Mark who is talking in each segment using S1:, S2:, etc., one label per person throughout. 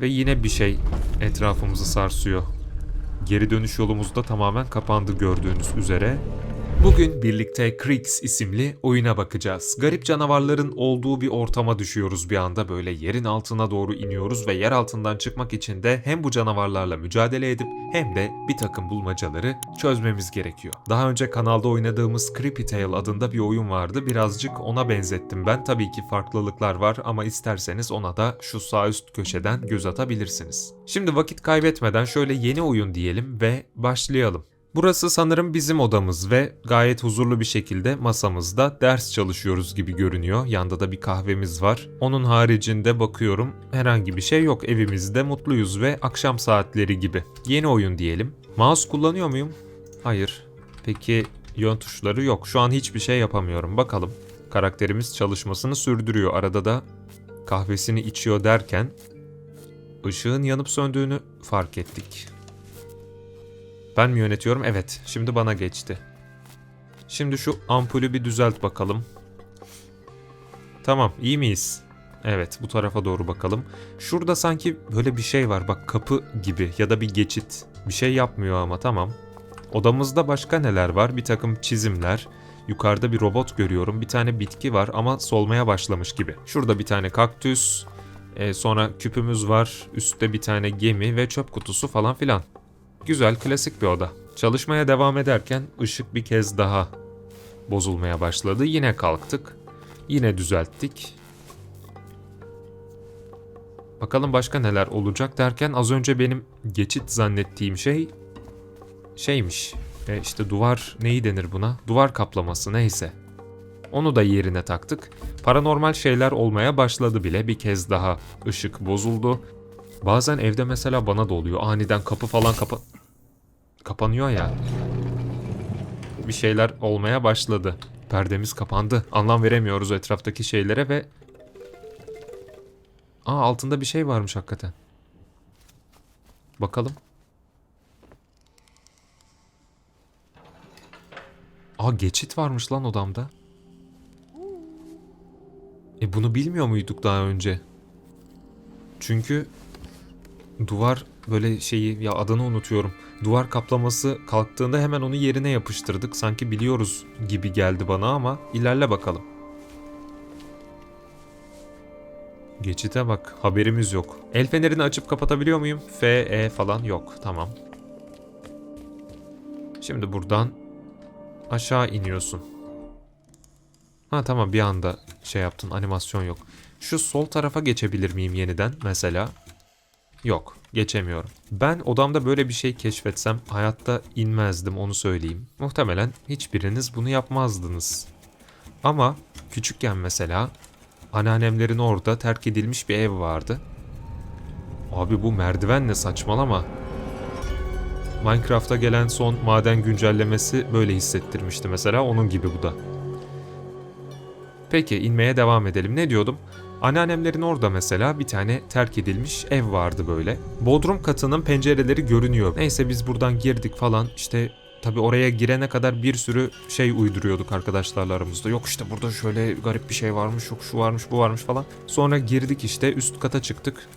S1: Ve yine bir şey etrafımızı sarsıyor. Geri dönüş yolumuz da tamamen kapandı gördüğünüz üzere. Bugün birlikte Creeks isimli oyuna bakacağız. Garip canavarların olduğu bir ortama düşüyoruz bir anda böyle yerin altına doğru iniyoruz ve yer altından çıkmak için de hem bu canavarlarla mücadele edip hem de bir takım bulmacaları çözmemiz gerekiyor. Daha önce kanalda oynadığımız Creepy Tale adında bir oyun vardı. Birazcık ona benzettim ben. Tabii ki farklılıklar var ama isterseniz ona da şu sağ üst köşeden göz atabilirsiniz. Şimdi vakit kaybetmeden şöyle yeni oyun diyelim ve başlayalım. Burası sanırım bizim odamız ve gayet huzurlu bir şekilde masamızda ders çalışıyoruz gibi görünüyor. Yanda da bir kahvemiz var. Onun haricinde bakıyorum herhangi bir şey yok. Evimizde mutluyuz ve akşam saatleri gibi. Yeni oyun diyelim. Mouse kullanıyor muyum? Hayır. Peki yön tuşları yok. Şu an hiçbir şey yapamıyorum. Bakalım. Karakterimiz çalışmasını sürdürüyor. Arada da kahvesini içiyor derken ışığın yanıp söndüğünü fark ettik. Ben mi yönetiyorum? Evet. Şimdi bana geçti. Şimdi şu ampulü bir düzelt bakalım. Tamam, iyi miyiz? Evet, bu tarafa doğru bakalım. Şurada sanki böyle bir şey var. Bak kapı gibi ya da bir geçit. Bir şey yapmıyor ama tamam. Odamızda başka neler var? Bir takım çizimler. Yukarıda bir robot görüyorum. Bir tane bitki var ama solmaya başlamış gibi. Şurada bir tane kaktüs. Ee, sonra küpümüz var. Üstte bir tane gemi ve çöp kutusu falan filan. Güzel, klasik bir oda. Çalışmaya devam ederken ışık bir kez daha bozulmaya başladı. Yine kalktık. Yine düzelttik. Bakalım başka neler olacak derken az önce benim geçit zannettiğim şey şeymiş. E işte duvar neyi denir buna? Duvar kaplaması neyse. Onu da yerine taktık. Paranormal şeyler olmaya başladı bile. Bir kez daha ışık bozuldu. Bazen evde mesela bana da oluyor. Aniden kapı falan kapa kapanıyor ya. Bir şeyler olmaya başladı. Perdemiz kapandı. Anlam veremiyoruz etraftaki şeylere ve Aa altında bir şey varmış hakikaten. Bakalım. Aa geçit varmış lan odamda. E bunu bilmiyor muyduk daha önce? Çünkü duvar böyle şeyi ya adını unutuyorum. Duvar kaplaması kalktığında hemen onu yerine yapıştırdık. Sanki biliyoruz gibi geldi bana ama ilerle bakalım. Geçite bak haberimiz yok. El fenerini açıp kapatabiliyor muyum? F, E falan yok. Tamam. Şimdi buradan aşağı iniyorsun. Ha tamam bir anda şey yaptın animasyon yok. Şu sol tarafa geçebilir miyim yeniden mesela? Yok, geçemiyorum. Ben odamda böyle bir şey keşfetsem hayatta inmezdim onu söyleyeyim. Muhtemelen hiçbiriniz bunu yapmazdınız. Ama küçükken mesela anneannemlerin orada terk edilmiş bir ev vardı. Abi bu merdiven ne saçmalama. Minecraft'a gelen son maden güncellemesi böyle hissettirmişti mesela onun gibi bu da. Peki inmeye devam edelim. Ne diyordum? Anneannemlerin orada mesela bir tane terk edilmiş ev vardı böyle. Bodrum katının pencereleri görünüyor. Neyse biz buradan girdik falan işte tabi oraya girene kadar bir sürü şey uyduruyorduk arkadaşlarla aramızda. Yok işte burada şöyle garip bir şey varmış, yok şu varmış, bu varmış falan. Sonra girdik işte üst kata çıktık.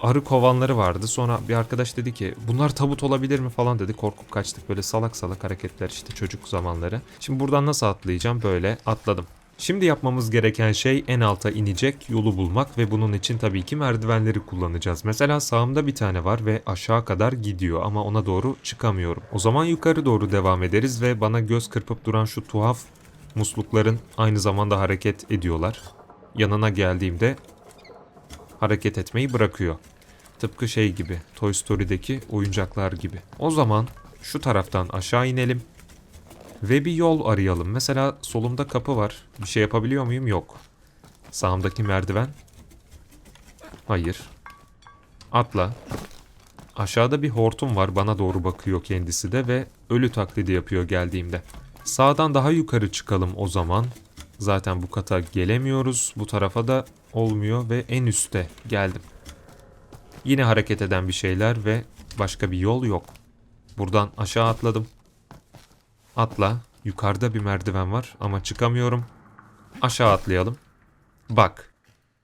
S1: Arı kovanları vardı. Sonra bir arkadaş dedi ki bunlar tabut olabilir mi falan dedi. Korkup kaçtık böyle salak salak hareketler işte çocuk zamanları. Şimdi buradan nasıl atlayacağım? Böyle atladım. Şimdi yapmamız gereken şey en alta inecek yolu bulmak ve bunun için tabii ki merdivenleri kullanacağız. Mesela sağımda bir tane var ve aşağı kadar gidiyor ama ona doğru çıkamıyorum. O zaman yukarı doğru devam ederiz ve bana göz kırpıp duran şu tuhaf muslukların aynı zamanda hareket ediyorlar. Yanına geldiğimde hareket etmeyi bırakıyor. Tıpkı şey gibi Toy Story'deki oyuncaklar gibi. O zaman şu taraftan aşağı inelim ve bir yol arayalım. Mesela solumda kapı var. Bir şey yapabiliyor muyum? Yok. Sağımdaki merdiven. Hayır. Atla. Aşağıda bir hortum var. Bana doğru bakıyor kendisi de ve ölü taklidi yapıyor geldiğimde. Sağdan daha yukarı çıkalım o zaman. Zaten bu kata gelemiyoruz. Bu tarafa da olmuyor ve en üste geldim. Yine hareket eden bir şeyler ve başka bir yol yok. Buradan aşağı atladım. Atla. Yukarıda bir merdiven var ama çıkamıyorum. Aşağı atlayalım. Bak.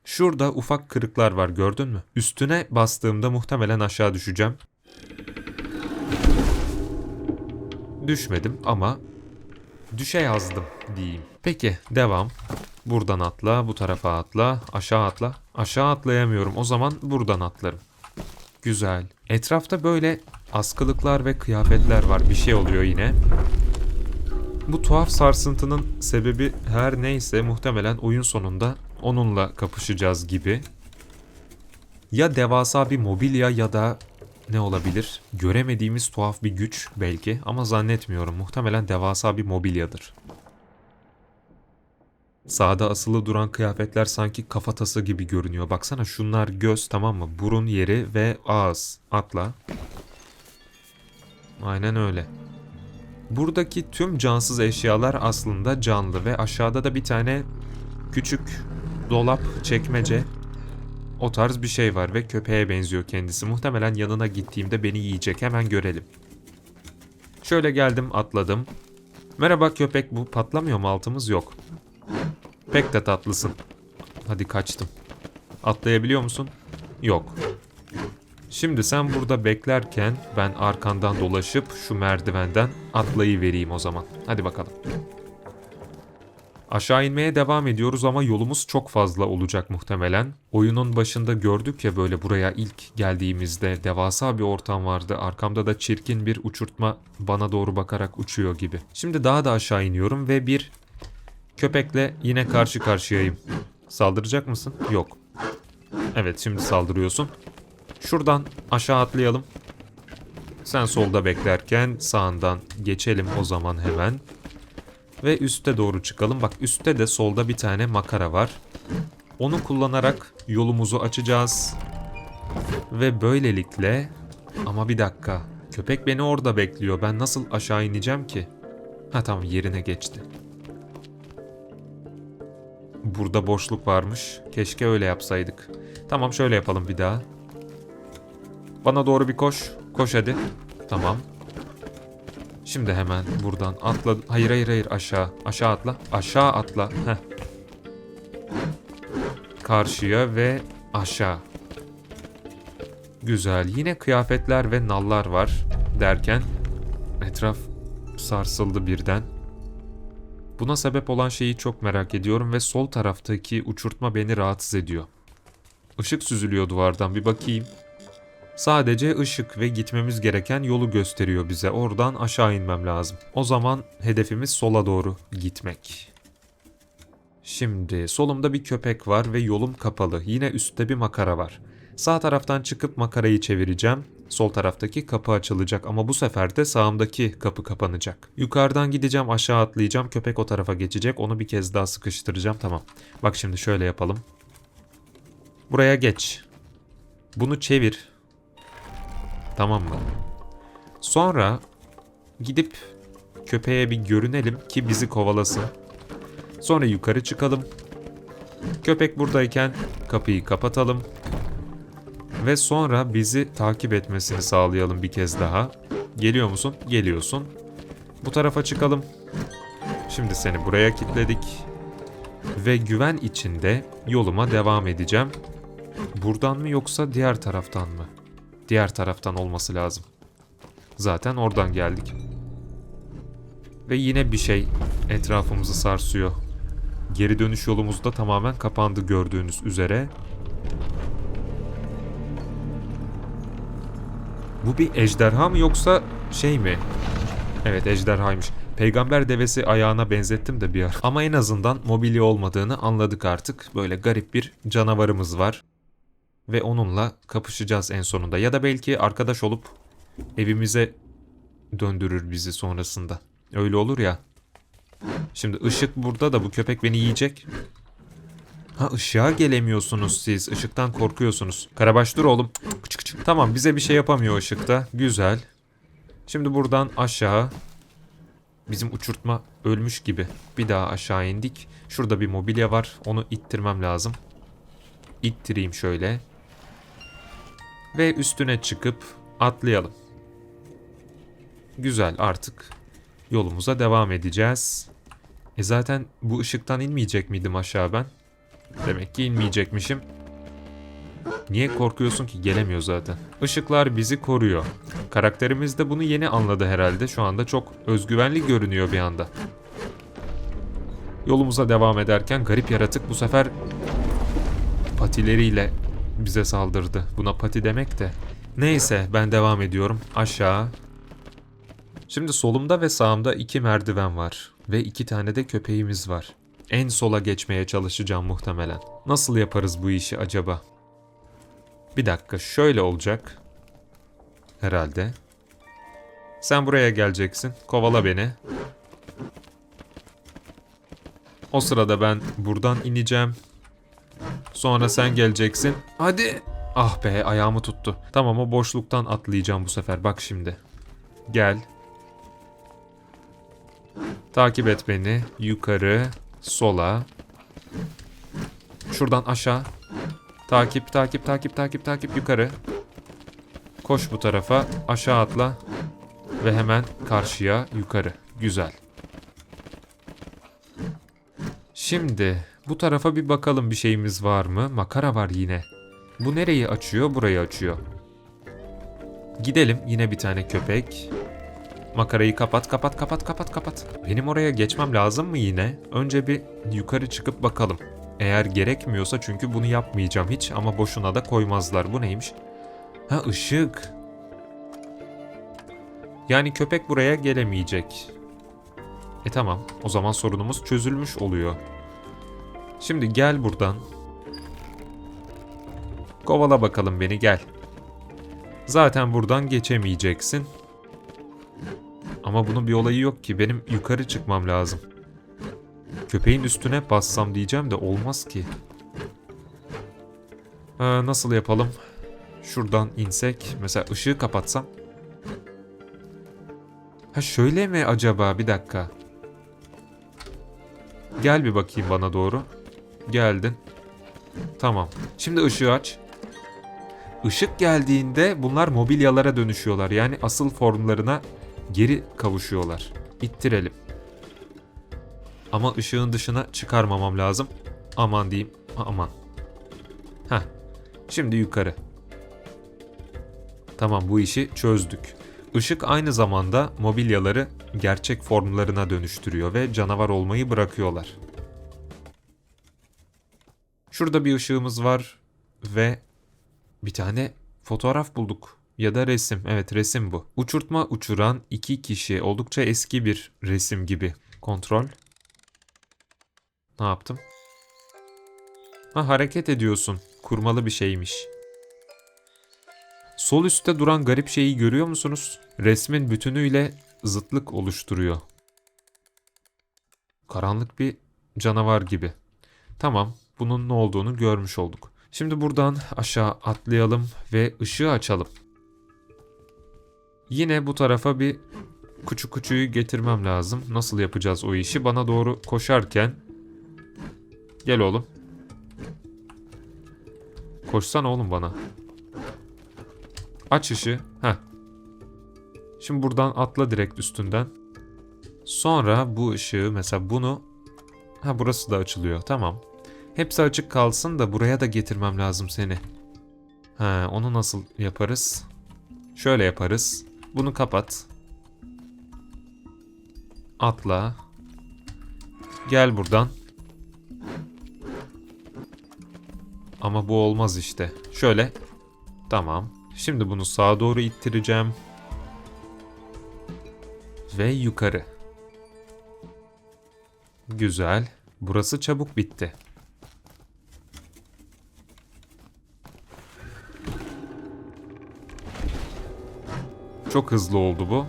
S1: Şurada ufak kırıklar var gördün mü? Üstüne bastığımda muhtemelen aşağı düşeceğim. Düşmedim ama düşe yazdım diyeyim. Peki devam. Buradan atla, bu tarafa atla, aşağı atla. Aşağı atlayamıyorum. O zaman buradan atlarım. Güzel. Etrafta böyle askılıklar ve kıyafetler var. Bir şey oluyor yine. Bu tuhaf sarsıntının sebebi her neyse muhtemelen oyun sonunda onunla kapışacağız gibi. Ya devasa bir mobilya ya da ne olabilir? Göremediğimiz tuhaf bir güç belki ama zannetmiyorum. Muhtemelen devasa bir mobilyadır. Sağda asılı duran kıyafetler sanki kafatası gibi görünüyor. Baksana şunlar göz tamam mı? Burun yeri ve ağız. Atla. Aynen öyle. Buradaki tüm cansız eşyalar aslında canlı ve aşağıda da bir tane küçük dolap, çekmece o tarz bir şey var ve köpeğe benziyor kendisi. Muhtemelen yanına gittiğimde beni yiyecek. Hemen görelim. Şöyle geldim, atladım. Merhaba köpek, bu patlamıyor mu altımız? Yok. Pek de tatlısın. Hadi kaçtım. Atlayabiliyor musun? Yok. Şimdi sen burada beklerken ben arkandan dolaşıp şu merdivenden atlayıvereyim o zaman. Hadi bakalım. Aşağı inmeye devam ediyoruz ama yolumuz çok fazla olacak muhtemelen. Oyunun başında gördük ya böyle buraya ilk geldiğimizde devasa bir ortam vardı. Arkamda da çirkin bir uçurtma bana doğru bakarak uçuyor gibi. Şimdi daha da aşağı iniyorum ve bir köpekle yine karşı karşıyayım. Saldıracak mısın? Yok. Evet şimdi saldırıyorsun. Şuradan aşağı atlayalım. Sen solda beklerken sağından geçelim o zaman hemen. Ve üste doğru çıkalım. Bak üstte de solda bir tane makara var. Onu kullanarak yolumuzu açacağız. Ve böylelikle... Ama bir dakika. Köpek beni orada bekliyor. Ben nasıl aşağı ineceğim ki? Ha tamam yerine geçti. Burada boşluk varmış. Keşke öyle yapsaydık. Tamam şöyle yapalım bir daha. Bana doğru bir koş. Koş hadi. Tamam. Şimdi hemen buradan atla. Hayır hayır hayır aşağı. Aşağı atla. Aşağı atla. Heh. Karşıya ve aşağı. Güzel. Yine kıyafetler ve nallar var derken etraf sarsıldı birden. Buna sebep olan şeyi çok merak ediyorum ve sol taraftaki uçurtma beni rahatsız ediyor. Işık süzülüyor duvardan bir bakayım. Sadece ışık ve gitmemiz gereken yolu gösteriyor bize. Oradan aşağı inmem lazım. O zaman hedefimiz sola doğru gitmek. Şimdi solumda bir köpek var ve yolum kapalı. Yine üstte bir makara var. Sağ taraftan çıkıp makarayı çevireceğim. Sol taraftaki kapı açılacak ama bu sefer de sağımdaki kapı kapanacak. Yukarıdan gideceğim aşağı atlayacağım. Köpek o tarafa geçecek. Onu bir kez daha sıkıştıracağım. Tamam. Bak şimdi şöyle yapalım. Buraya geç. Bunu çevir. Tamam mı? Sonra gidip köpeğe bir görünelim ki bizi kovalasın. Sonra yukarı çıkalım. Köpek buradayken kapıyı kapatalım. Ve sonra bizi takip etmesini sağlayalım bir kez daha. Geliyor musun? Geliyorsun. Bu tarafa çıkalım. Şimdi seni buraya kilitledik. Ve güven içinde yoluma devam edeceğim. Buradan mı yoksa diğer taraftan mı? Diğer taraftan olması lazım. Zaten oradan geldik. Ve yine bir şey etrafımızı sarsıyor. Geri dönüş yolumuz da tamamen kapandı gördüğünüz üzere. Bu bir ejderha mı yoksa şey mi? Evet ejderhaymış. Peygamber devesi ayağına benzettim de bir ara. Ama en azından mobilya olmadığını anladık artık. Böyle garip bir canavarımız var. Ve onunla kapışacağız en sonunda. Ya da belki arkadaş olup evimize döndürür bizi sonrasında. Öyle olur ya. Şimdi ışık burada da bu köpek beni yiyecek. Ha ışığa gelemiyorsunuz siz. Işıktan korkuyorsunuz. Karabaş dur oğlum. Küçük küçük. Tamam bize bir şey yapamıyor ışıkta. Güzel. Şimdi buradan aşağı. Bizim uçurtma ölmüş gibi. Bir daha aşağı indik. Şurada bir mobilya var. Onu ittirmem lazım. İttireyim şöyle. Ve üstüne çıkıp atlayalım. Güzel artık yolumuza devam edeceğiz. E zaten bu ışıktan inmeyecek miydim aşağı ben? Demek ki inmeyecekmişim. Niye korkuyorsun ki? Gelemiyor zaten. Işıklar bizi koruyor. Karakterimiz de bunu yeni anladı herhalde. Şu anda çok özgüvenli görünüyor bir anda. Yolumuza devam ederken garip yaratık bu sefer patileriyle bize saldırdı. Buna pati demek de. Neyse ben devam ediyorum. Aşağı. Şimdi solumda ve sağımda iki merdiven var. Ve iki tane de köpeğimiz var. En sola geçmeye çalışacağım muhtemelen. Nasıl yaparız bu işi acaba? Bir dakika şöyle olacak. Herhalde. Sen buraya geleceksin. Kovala beni. O sırada ben buradan ineceğim. Sonra sen geleceksin. Hadi. Ah be ayağımı tuttu. Tamam o boşluktan atlayacağım bu sefer. Bak şimdi. Gel. Takip et beni. Yukarı, sola. Şuradan aşağı. Takip, takip, takip, takip, takip yukarı. Koş bu tarafa. Aşağı atla. Ve hemen karşıya yukarı. Güzel. Şimdi bu tarafa bir bakalım bir şeyimiz var mı? Makara var yine. Bu nereyi açıyor? Burayı açıyor. Gidelim. Yine bir tane köpek. Makarayı kapat, kapat, kapat, kapat, kapat. Benim oraya geçmem lazım mı yine? Önce bir yukarı çıkıp bakalım. Eğer gerekmiyorsa çünkü bunu yapmayacağım hiç ama boşuna da koymazlar. Bu neymiş? Ha ışık. Yani köpek buraya gelemeyecek. E tamam. O zaman sorunumuz çözülmüş oluyor. Şimdi gel buradan. Kovala bakalım beni gel. Zaten buradan geçemeyeceksin. Ama bunun bir olayı yok ki. Benim yukarı çıkmam lazım. Köpeğin üstüne bassam diyeceğim de olmaz ki. Ha, nasıl yapalım? Şuradan insek. Mesela ışığı kapatsam. Ha şöyle mi acaba? Bir dakika. Gel bir bakayım bana doğru. Geldin. Tamam. Şimdi ışığı aç. Işık geldiğinde bunlar mobilyalara dönüşüyorlar. Yani asıl formlarına geri kavuşuyorlar. İttirelim. Ama ışığın dışına çıkarmamam lazım. Aman diyeyim. Aman. Heh. Şimdi yukarı. Tamam bu işi çözdük. Işık aynı zamanda mobilyaları gerçek formlarına dönüştürüyor ve canavar olmayı bırakıyorlar. Şurada bir ışığımız var ve bir tane fotoğraf bulduk. Ya da resim. Evet resim bu. Uçurtma uçuran iki kişi. Oldukça eski bir resim gibi. Kontrol. Ne yaptım? Ha hareket ediyorsun. Kurmalı bir şeymiş. Sol üstte duran garip şeyi görüyor musunuz? Resmin bütünüyle zıtlık oluşturuyor. Karanlık bir canavar gibi. Tamam, bunun ne olduğunu görmüş olduk. Şimdi buradan aşağı atlayalım ve ışığı açalım. Yine bu tarafa bir kuçu kuçuyu getirmem lazım. Nasıl yapacağız o işi? Bana doğru koşarken Gel oğlum. Koşsana oğlum bana. Aç ışığı. Heh. Şimdi buradan atla direkt üstünden. Sonra bu ışığı mesela bunu ha burası da açılıyor. Tamam. Hepsi açık kalsın da buraya da getirmem lazım seni. Ha, onu nasıl yaparız? Şöyle yaparız. Bunu kapat. Atla. Gel buradan. Ama bu olmaz işte. Şöyle. Tamam. Şimdi bunu sağa doğru ittireceğim. Ve yukarı. Güzel. Burası çabuk bitti. Çok hızlı oldu bu.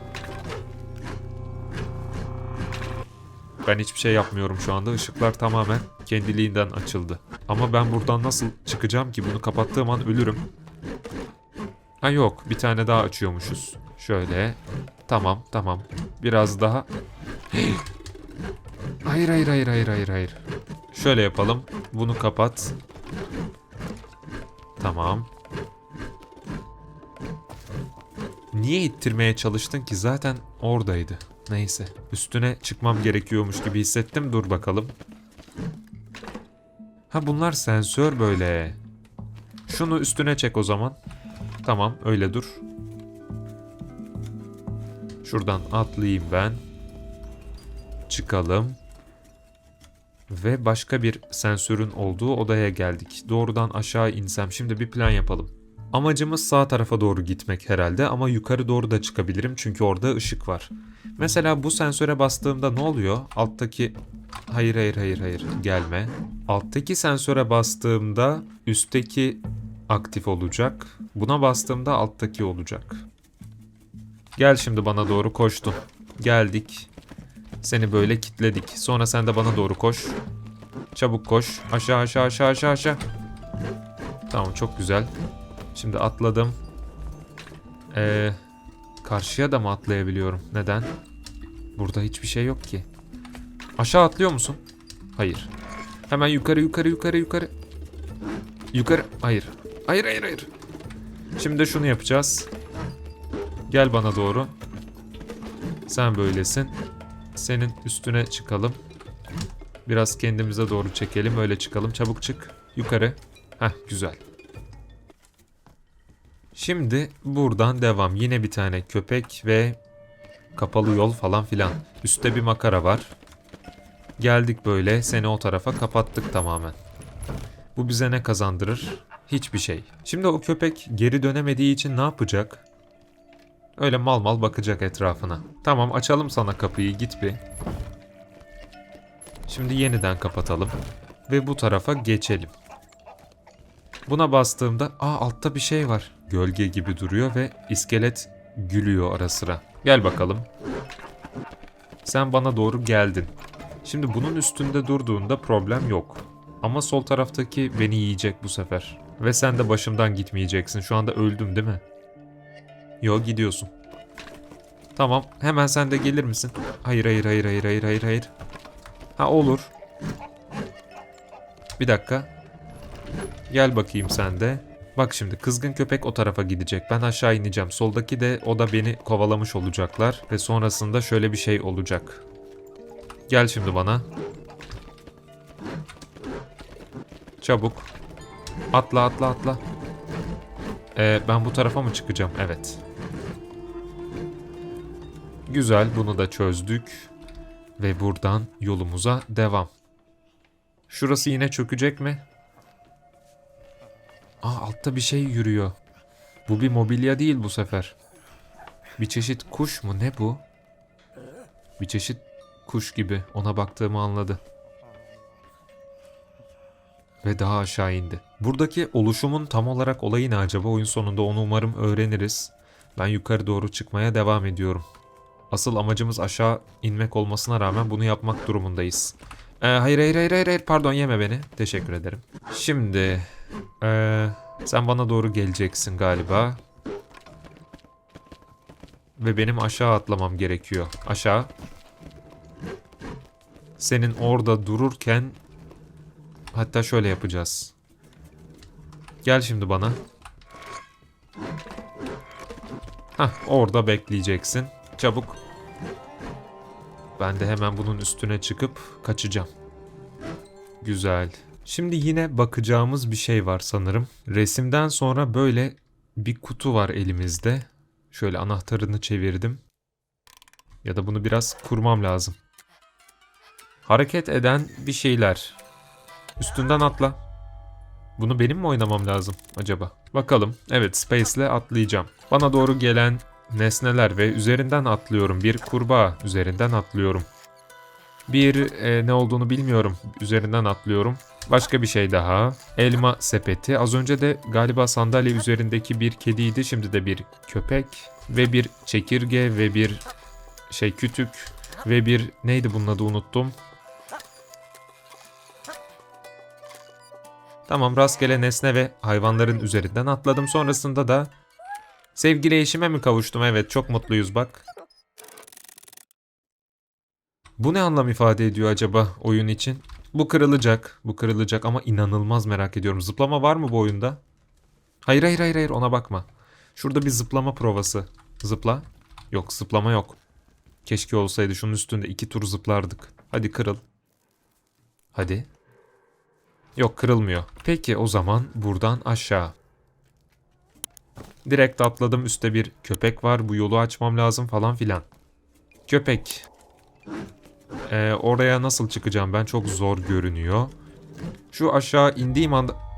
S1: Ben hiçbir şey yapmıyorum şu anda. Işıklar tamamen kendiliğinden açıldı. Ama ben buradan nasıl çıkacağım ki? Bunu kapattığım an ölürüm. Ha yok. Bir tane daha açıyormuşuz. Şöyle. Tamam tamam. Biraz daha. hayır hayır hayır hayır hayır hayır. Şöyle yapalım. Bunu kapat. Tamam. Niye ittirmeye çalıştın ki? Zaten oradaydı. Neyse. Üstüne çıkmam gerekiyormuş gibi hissettim. Dur bakalım. Ha bunlar sensör böyle. Şunu üstüne çek o zaman. Tamam öyle dur. Şuradan atlayayım ben. Çıkalım. Ve başka bir sensörün olduğu odaya geldik. Doğrudan aşağı insem şimdi bir plan yapalım. Amacımız sağ tarafa doğru gitmek herhalde ama yukarı doğru da çıkabilirim çünkü orada ışık var. Mesela bu sensöre bastığımda ne oluyor? Alttaki Hayır hayır hayır hayır gelme. Alttaki sensöre bastığımda üstteki aktif olacak. Buna bastığımda alttaki olacak. Gel şimdi bana doğru koştun. Geldik. Seni böyle kitledik. Sonra sen de bana doğru koş. Çabuk koş. Aşağı aşağı aşağı aşağı aşağı. Tamam çok güzel. Şimdi atladım. Ee, karşıya da mı atlayabiliyorum? Neden? Burada hiçbir şey yok ki. Aşağı atlıyor musun? Hayır. Hemen yukarı yukarı yukarı yukarı. Yukarı. Hayır. Hayır hayır hayır. Şimdi de şunu yapacağız. Gel bana doğru. Sen böylesin. Senin üstüne çıkalım. Biraz kendimize doğru çekelim. Öyle çıkalım. Çabuk çık. Yukarı. Heh güzel. Şimdi buradan devam. Yine bir tane köpek ve kapalı yol falan filan. Üstte bir makara var. Geldik böyle. Seni o tarafa kapattık tamamen. Bu bize ne kazandırır? Hiçbir şey. Şimdi o köpek geri dönemediği için ne yapacak? Öyle mal mal bakacak etrafına. Tamam açalım sana kapıyı git bir. Şimdi yeniden kapatalım. Ve bu tarafa geçelim. Buna bastığımda aa altta bir şey var. Gölge gibi duruyor ve iskelet gülüyor ara sıra. Gel bakalım. Sen bana doğru geldin. Şimdi bunun üstünde durduğunda problem yok. Ama sol taraftaki beni yiyecek bu sefer. Ve sen de başımdan gitmeyeceksin. Şu anda öldüm değil mi? Yo gidiyorsun. Tamam hemen sen de gelir misin? Hayır hayır hayır hayır hayır hayır hayır. Ha olur. Bir dakika. Gel bakayım sen de. Bak şimdi kızgın köpek o tarafa gidecek. Ben aşağı ineceğim. Soldaki de o da beni kovalamış olacaklar. Ve sonrasında şöyle bir şey olacak. Gel şimdi bana. Çabuk. Atla atla atla. Ee, ben bu tarafa mı çıkacağım? Evet. Güzel bunu da çözdük. Ve buradan yolumuza devam. Şurası yine çökecek mi? Aa altta bir şey yürüyor. Bu bir mobilya değil bu sefer. Bir çeşit kuş mu ne bu? Bir çeşit kuş gibi ona baktığımı anladı. Ve daha aşağı indi. Buradaki oluşumun tam olarak olayı ne acaba? Oyun sonunda onu umarım öğreniriz. Ben yukarı doğru çıkmaya devam ediyorum. Asıl amacımız aşağı inmek olmasına rağmen bunu yapmak durumundayız. Ee, hayır hayır hayır hayır pardon yeme beni. Teşekkür ederim. Şimdi ee, sen bana doğru geleceksin galiba. Ve benim aşağı atlamam gerekiyor. Aşağı. Senin orada dururken hatta şöyle yapacağız. Gel şimdi bana. Hah orada bekleyeceksin. Çabuk. Ben de hemen bunun üstüne çıkıp kaçacağım. Güzel. Şimdi yine bakacağımız bir şey var sanırım. Resimden sonra böyle bir kutu var elimizde. Şöyle anahtarını çevirdim. Ya da bunu biraz kurmam lazım. Hareket eden bir şeyler. Üstünden atla. Bunu benim mi oynamam lazım acaba? Bakalım. Evet Space ile atlayacağım. Bana doğru gelen nesneler ve üzerinden atlıyorum. Bir kurbağa üzerinden atlıyorum. Bir e, ne olduğunu bilmiyorum. Üzerinden atlıyorum. Başka bir şey daha. Elma sepeti. Az önce de galiba sandalye üzerindeki bir kediydi. Şimdi de bir köpek ve bir çekirge ve bir şey kütük ve bir neydi bunun adı unuttum. Tamam rastgele nesne ve hayvanların üzerinden atladım. Sonrasında da sevgili eşime mi kavuştum? Evet çok mutluyuz bak. Bu ne anlam ifade ediyor acaba oyun için? Bu kırılacak. Bu kırılacak ama inanılmaz merak ediyorum. Zıplama var mı bu oyunda? Hayır hayır hayır hayır ona bakma. Şurada bir zıplama provası. Zıpla. Yok zıplama yok. Keşke olsaydı şunun üstünde iki tur zıplardık. Hadi kırıl. Hadi. Yok kırılmıyor. Peki o zaman buradan aşağı. Direkt atladım üstte bir köpek var. Bu yolu açmam lazım falan filan. Köpek. Ee, oraya nasıl çıkacağım ben? Çok zor görünüyor. Şu aşağı indiğim anda...